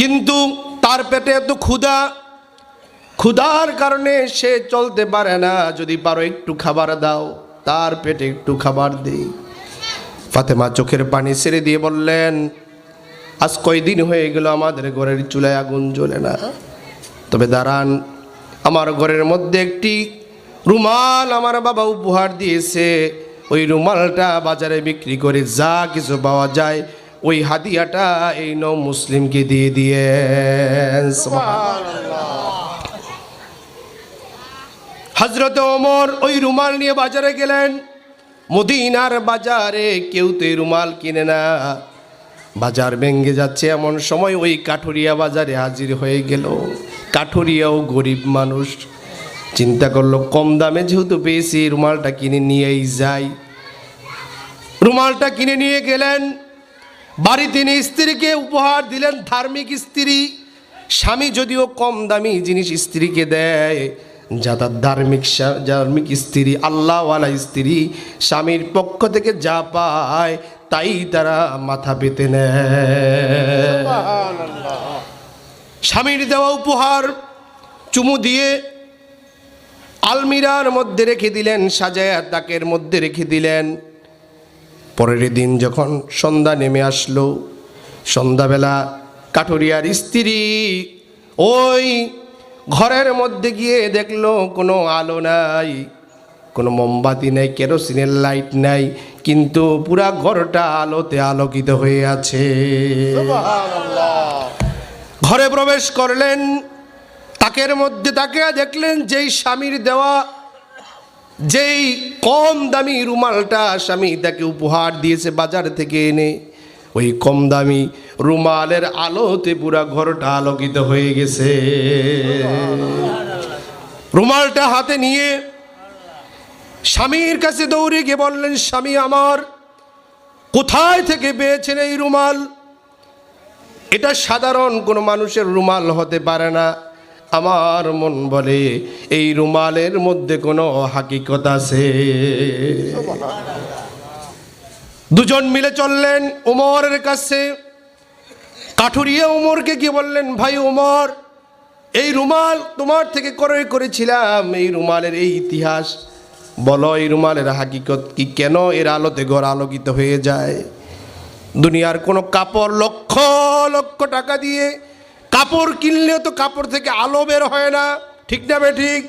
কিন্তু তার পেটে এত ক্ষুধা, ক্ষুধার কারণে সে চলতে পারে না। যদি পারো একটু খাবার দাও, তার পেটে একটু খাবার দিই। ফাতেমা চোখের পানি ছেড়ে দিয়ে বললেন, আজ কয়দিন হয়ে গেল আমাদের ঘরের চুলায় আগুন জ্বলে না। তবে দাঁড়ান, আমার ঘরের মধ্যে একটি রুমাল আমার বাবা উপহার দিয়েছে। ওই রুমালটা বাজারে বিক্রি করে যা কিছু পাওয়া যায় ওই হাদিয়াটা এই নৌ মুসলিমকে দিয়ে দিয়ে। হজরত ওমর ওই রুমাল নিয়ে বাজারে গেলেন। মদিনার বাজারে কেউ তো রুমাল কিনে না। বাজার ভেঙ্গে যাচ্ছে এমন সময় ওই কাঠুরিয়া বাজারে হাজির হয়ে গেল। কাঠুরিয়াও গরিব মানুষ। চিন্তা করল, কম দামে যেহেতু পেয়েছি, রুমালটা কিনে নিয়েই যাই। রুমালটা কিনে নিয়ে গেলেন। বাড়ি তিনি স্ত্রীকে উপহার দিলেন ধার্মিক স্ত্রী। স্বামী যদিও কম দামি জিনিস স্ত্রীকে দেয়, যা তার ধার্মিক ধার্মিক স্ত্রী, আল্লাহওয়ালা স্ত্রী স্বামীর পক্ষ থেকে যা পায়, তাই তারা মাথা পেতে নেয়। স্বামীর দেওয়া উপহার চুমু দিয়ে আলমিরার মধ্যে রেখে দিলেন, সাজায়া তাকের মধ্যে রেখে দিলেন। পরের দিন যখন সন্ধ্যা নেমে আসলো, সন্ধ্যাবেলা কাঠুরিয়ার স্ত্রী ওই ঘরের মধ্যে গিয়ে দেখল, কোনো আলো নাই, কোনো মোমবাতি নেই, কেরোসিনের লাইট নাই, কিন্তু পুরা ঘরটা আলোতে আলোকিত হয়ে আছে। ঘরে প্রবেশ করলেন, তাকের মধ্যে তাকে দেখলেন, যেই স্বামীর দেওয়া যেই কম দামি রুমালটা স্বামী তাকে উপহার দিয়েছে বাজার থেকে এনে, ওই কম দামি রুমালের আলোতে পুরা ঘরটা আলোকিত হয়ে গেছে। রুমালটা হাতে নিয়ে স্বামীর কাছে দৌড়ে গিয়ে বললেন, স্বামী আমার, কোথায় থেকে পেয়েছেন এই রুমাল? এটা সাধারণ কোনো মানুষের রুমাল হতে পারে না। আমার মন বলে, এই রুমালের মধ্যে কোনো হাকিকত আছে? দুজন মিলে চললেন উমরের কাছে। কাঠুরিয়া উমরকে কি বললেন, ভাই উমর, এই রুমাল তোমার থেকে ক্রয় করেছিলাম, এই রুমালের এই ইতিহাস। বলো, এই রুমালের হাকিকত কি কেন এর আলোতে ঘর আলোকিত হয়ে যায়? দুনিয়ার কোনো কাপড় লক্ষ লক্ষ টাকা দিয়ে কাপড় কিনলেও তো কাপড় থেকে আলো বের হয় না। ঠিক না ঠিক?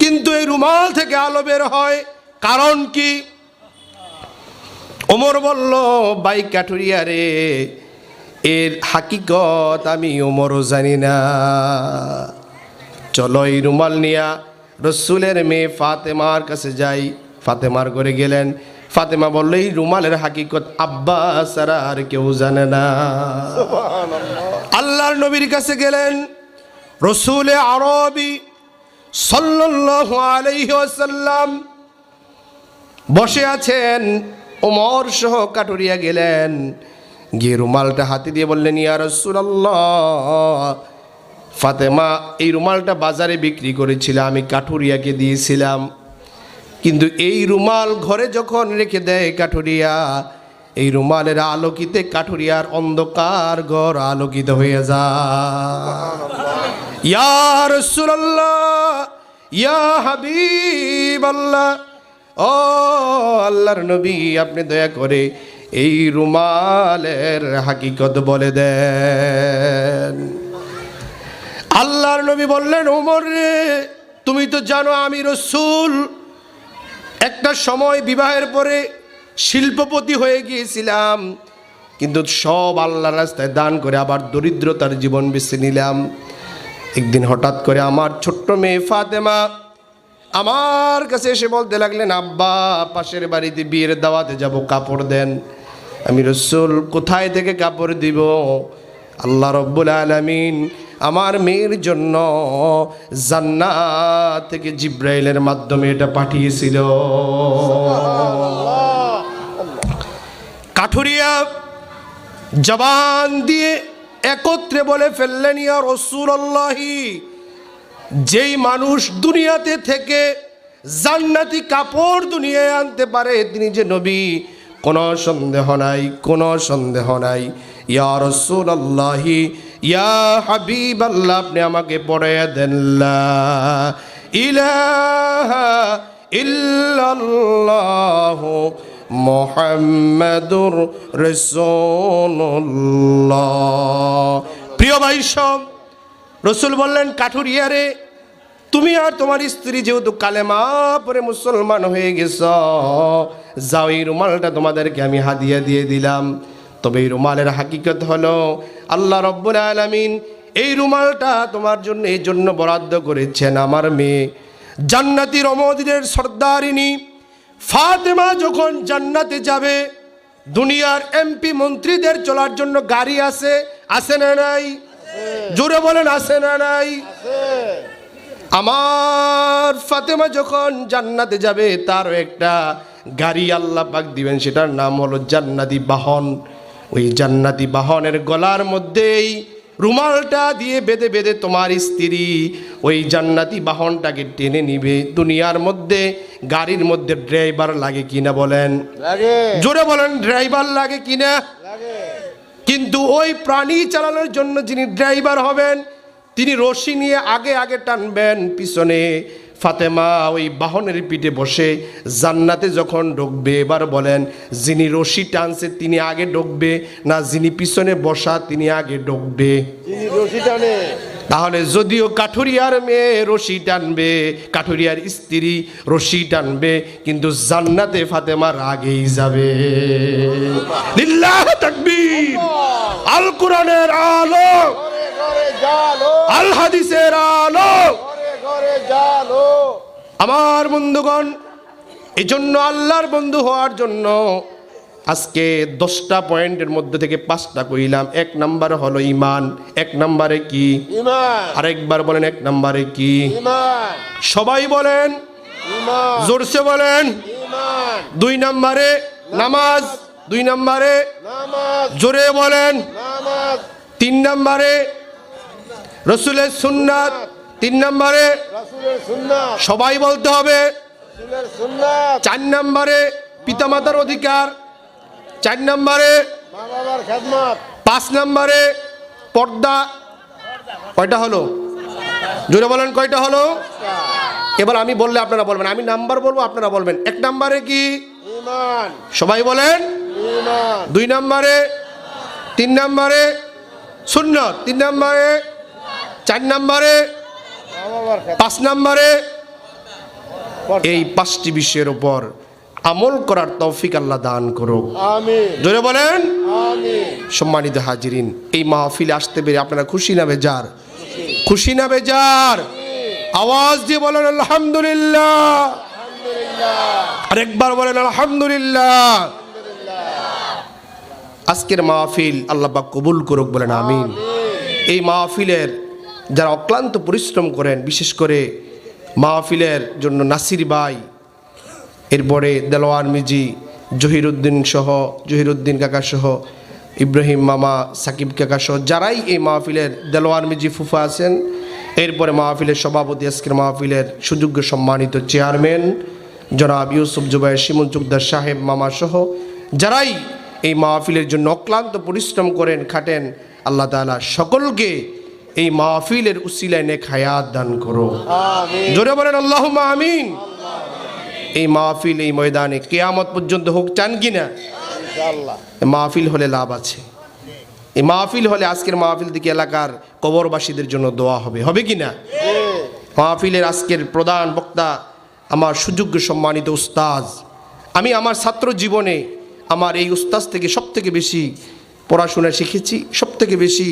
কিন্তু এই রুমাল থেকে আলো বের হয়। কারণ কি? ওমর বলল বাই কাঠুরিয়া রে, এর হাকিকত আমি ওমরও জানি না। চলো এই রুমাল নিয়া রসুলের মেয়ে ফাতেমার কাছে যাই। ফাতেমার করে গেলেন। ফাতেমা বলল এই রুমালের হাকিকত আব্বা সারা আর কেউ জানে না। আল্লাহর নবীর কাছে গেলেন রসুলে আরবি সাল্লাল্লাহু আলাইহি ওয়াসাল্লাম বসে আছেন ওমর সহ কাটুরিয়া গেলেন। গিয়ে রুমালটা হাতে দিয়ে বললেন ইয়া রাসূলুল্লাহ ফাতেমা এই রুমালটা বাজারে বিক্রি করেছিল আমি কাঠুরিয়াকে দিয়েছিলাম। কিন্তু এই রুমাল ঘরে যখন রেখে দেয় কাঠুরিয়া, এই রুমালের আলোকিতে কাঠুরিয়ার অন্ধকার ঘর আলোকিত হয়ে যায়। ইয়া ও আল্লাহর নবী, আপনি দয়া করে এই রুমালের হাকিকত বলে দেন। আল্লাহর নবী বললেন, ওমর রে, তুমি তো জানো আমি রসুল। একটা সময় বিবাহের পরে শিল্পপতি হয়ে গিয়েছিলাম, কিন্তু সব আল্লাহর রাস্তায় দান করে আবার দরিদ্রতার জীবন বেছে নিলাম। একদিন হঠাৎ করে আমার ছোট্ট মেয়ে ফাতেমা আমার কাছে এসে বলতে লাগলেন, আব্বা, পাশের বাড়িতে বিয়ের দাওয়াতে যাব, কাপড় দেন। আমি রসুল, কোথায় থেকে কাপড় দিব? আল্লাহ রব্বুল আলমিন আমার মেয়ের জন্য জান্নাত থেকে জিব্রাইলের মাধ্যমে এটা পাঠিয়েছিল। কাঠুরিয়া জবান দিয়ে একত্রে বলে ফেললেন, ইয়া রসুল্লাহি যেই মানুষ দুনিয়াতে থেকে জান্নাতি কাপড় দুনিয়ায় আনতে পারে, তিনি যে নবী, কোনো সন্দেহ নাই, কোনো সন্দেহ নাই। ইয়া রসুল আল্লাহি ইয়া হাবিব আল্লাহ আপনি আমাকে পড়াইয়া দেন ইলাহা ইল্লাল্লাহ মোহাম্মদুর প্রিয় ভাই সব, রসুল বললেন, কাঠুরিয়ারে, তুমি আর তোমার স্ত্রী যেহেতু কালেমা পরে মুসলমান হয়ে গেছ, যাও এই রুমালটা তোমাদেরকে আমি হাদিয়া দিয়ে দিলাম। তবে এই রুমালের হাকিকত হলো আল্লাহ রব্বুল আলামিন এই রুমালটা তোমার জন্য এই জন্য বরাদ্দ করেছেন আমার মেয়ে। জান্নাতি রমদিনের সর্দারিনী ফাতেমা যখন জান্নাতে যাবে, দুনিয়ার এমপি মন্ত্রীদের চলার জন্য গাড়ি আছে আছে না নাই? জোরে বলেন, আছে না নাই? আমার ফাতেমা যখন জান্নাতে যাবে, তারও একটা গাড়ি আল্লাহ পাক দিবেন, সেটার নাম হলো জান্নাতি বাহন। ওই জান্নাতি বাহনের গলার মধ্যেই রুমালটা দিয়ে বেঁধে বেঁধে তোমার স্ত্রী ওই জান্নাতি বাহনটাকে টেনে নিবে। দুনিয়ার মধ্যে গাড়ির মধ্যে ড্রাইভার লাগে কিনা বলেন? লাগে। জোরে বলেন ড্রাইভার লাগে কিনা? কিন্তু ওই প্রাণী চালানোর জন্য যিনি ড্রাইভার হবেন তিনি রশি নিয়ে আগে আগে টানবেন পিছনে। ফাতেমা ওই বাহনের পিঠে বসে জান্নাতে যখন ঢুকবে এবার বলেন যিনি রশি টানছে তিনি আগে ঢুকবে না যিনি পিছনে বসা তিনি আগে ঢুকবে? রশি টানে। তাহলে যদিও কাঠুরিয়ার মেয়ে রশি টানবে কাঠুরিয়ার স্ত্রী রশি টানবে কিন্তু জান্নাতে ফাতেমার আগেই যাবে। আল। কোরআনের আলো আল হাদিসের আলো। আমার বন্ধুগণ এই জন্য আল্লাহর বন্ধু হওয়ার জন্য আজকে দশটা পয়েন্টের মধ্যে থেকে পাঁচটা কইলাম। এক নাম্বার হলো ইমান এক নাম্বারে কি? আরেকবার বলেন এক নাম্বারে কি? সবাই বলেন। জোরসে বলেন। দুই নাম্বারে নামাজ দুই নাম্বারে জোরে বলেন। তিন নাম্বারে রসুলের সুন্নাত তিন নাম্বারে সবাই বলতে হবে। চার নাম্বারে পিতামাতার অধিকার। চার নাম্বারে পাঁচ নাম্বারে পর্দা। কয়টা হলো? জোরে বলেন কয়টা হলো? এবার আমি বললে আপনারা বলবেন আমি নাম্বার বলব আপনারা বলবেন। এক নাম্বারে কি? সবাই বলেন। দুই নম্বরে তিন নম্বরে শূন্য তিন নম্বরে চার নম্বরে পাঁচ নম্বরে এই পাঁচটি বিষয়ের উপর আমল করার তৌফিক আল্লাহ দান করুক। জোরে বলেন? সম্মানিত হাজিরিন এই মাহফিলে আসতে পেরে আপনারা খুশি না বেজার? খুশি না বেজার? আওয়াজ দিয়ে বলেন আলহামদুলিল্লাহ। আলহামদুলিল্লাহ। আরেকবার বলেন আলহামদুলিল্লাহ। আজকের মাহফিল আল্লাহ কবুল করুক বলেন আমিন। এই মাহফিলের যারা অক্লান্ত পরিশ্রম করেন, বিশেষ করে মাহফিলের জন্য নাসির বাই এরপরে দেলোয়ার মিজি জহিরুদ্দিন সহ, জহিরুদ্দিন কাকা সহ, ইব্রাহিম মামা, সাকিব কাকা সহ, যারাই এই মাহফিলের দেলোয়ার মিজি ফুফা আছেন, এরপরে মাহফিলের সভাপতি, আজকের মাহফিলের সুযোগ্য সম্মানিত চেয়ারম্যান জনাব ইউসুফ জুবাই শিমুল চুকদার সাহেব মামা সহ, যারাই এই মাহফিলের জন্য অক্লান্ত পরিশ্রম করেন, খাটেন, আল্লাহ তাআলা সকলকে এই মাহফিলের উসিলায় নেক হায়াত দান করো। আমিন। জোরে বলেন আল্লাহ আমিন। এই মাহফিল এই ময়দানে কেয়ামত পর্যন্ত হোক চান কি না? ইনশাআল্লাহ। মাহফিল হলে লাভ আছে। এই মাহফিল হলে আজকের মাহফিল থেকে এলাকার কবরবাসীদের জন্য দোয়া হবে। হবে কি না? মাহফিলের আজকের প্রধান বক্তা আমার সুযোগ্য সম্মানিত উস্তাজ আমি আমার ছাত্র জীবনে আমার এই উস্তাজ থেকে সব থেকে বেশি পড়াশোনা শিখেছি সব থেকে বেশি